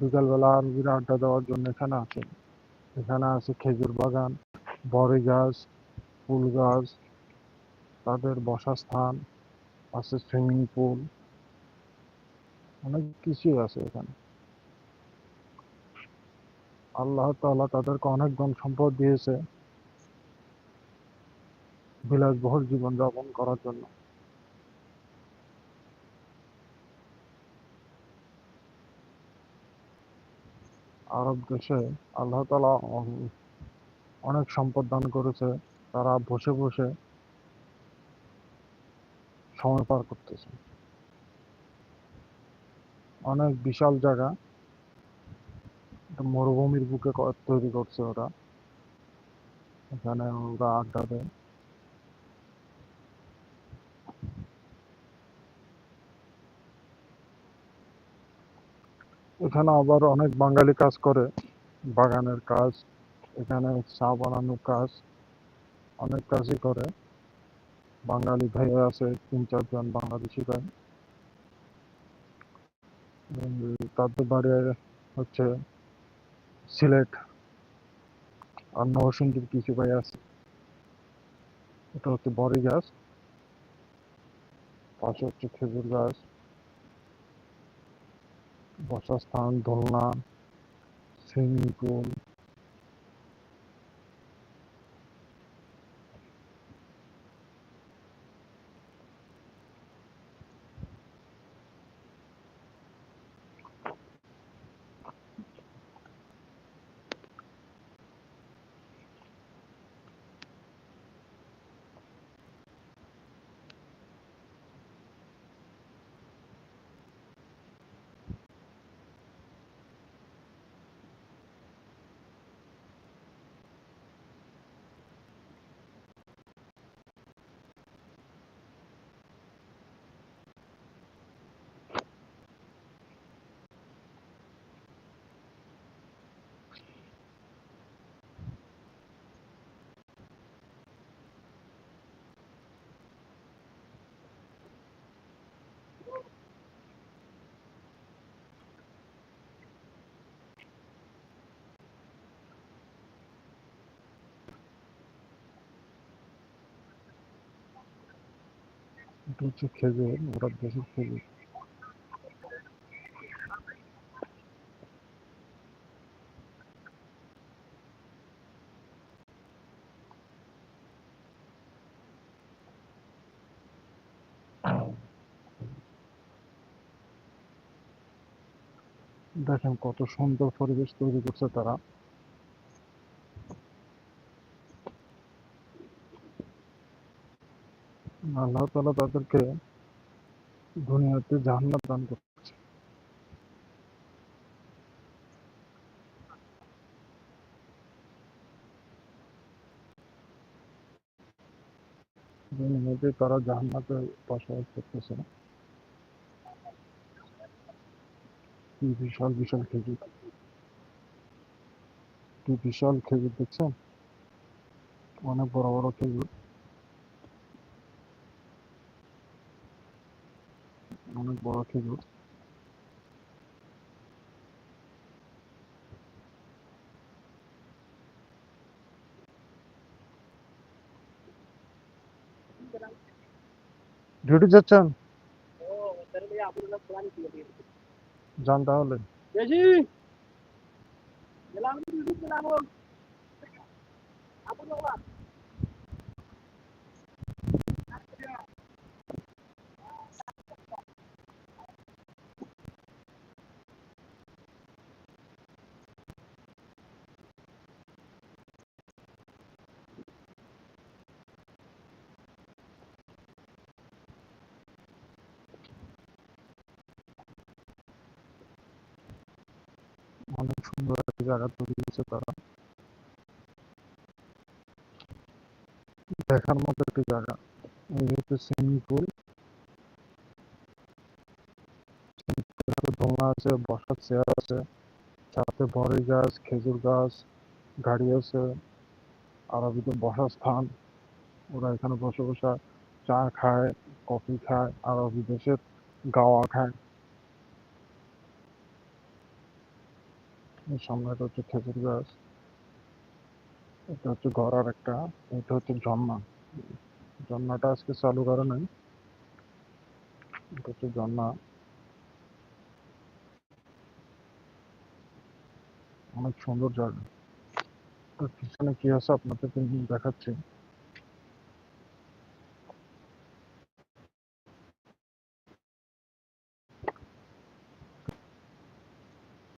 বিকালবেলা আরবিরা আড্ডা দেওয়ার জন্য এখানে আসে এখানে আছে খেজুর বাগান বড়ই গাছ, ফুল গাছ, তাদের বসার স্থান আছে সুইমিং পুল, অনেক কিছুই আছে এখানে। আল্লাহ তাআলা তাদেরকে অনেক ধন সম্পদ দিয়েছে। বিলাসবহুল জীবন যাপন করার জন্য। আরব দেশে আল্লাহ তালা অনেক সম্পদ দান করেছে। তারা বসে বসে সময় পার করতেছে। অনেক বিশাল জায়গা মরুভূমির বুকে তৈরি করছে ওরা। এখানে ওরা আড্ডা দেয়। এখানে আবার অনেক বাঙালি কাজ করে। বাগানের কাজ, এখানে চা বানানোর কাজ, অনেক কাজই করে। বাঙালি ভাইয়া আছে, তিন চারজন বাংলাদেশি ভাই। তাদের বাড়ি হচ্ছে সিলেট। আর নরসিংদীর কিছু ভাই আছে। এটা হচ্ছে বড়ি গাছ পাশে হচ্ছে খেজুর গাছ। বসার স্থান দোলনা সুইমিং হচ্ছে খেজুর ওরা দেশের খেজুর দেখেন কত সুন্দর পরিবেশ তৈরি করছে তারা। আল্লাহ তাআলা তাদেরকে দুনিয়াতে জাহান্নাত দান করছে দুনিয়াতে তারা জান্নাতে বসবাস করতেছে কি বিশাল বিশাল খেজুর। কি বিশাল খেজুর দেখছেন? অনেক বড় বড় খেজুর। অনেক বড় খেজুর ডিউটি যাচ্ছেন যান তাহলে অনেক সুন্দর একটা জায়গা তৈরি করেছে তারা। দেখার মতো একটা জায়গা। এই হচ্ছে সুইমিং পুল। দোলনা আছে, বসার চেয়ার আছে সাথে বড়ই গাছ, খেজুর গাছ, গাড়ি আছে আরবিদের বসার স্থান। ওরা এখানে বসে বসে চা খায়, কফি খায় আরবি দেশের গাওয়া খায়। সামনে এটা হচ্ছে খেজুর গাছ এটা হচ্ছে ঘর আর একটা, এটা হচ্ছে ঝর্ণা। ঝর্ণাটা আজকে চালু করা নাই। এটা হচ্ছে ঝর্ণা। অনেক সুন্দর জায়গা। তার পিছনে কি আছে আপনাদেরকে দেখাচ্ছি।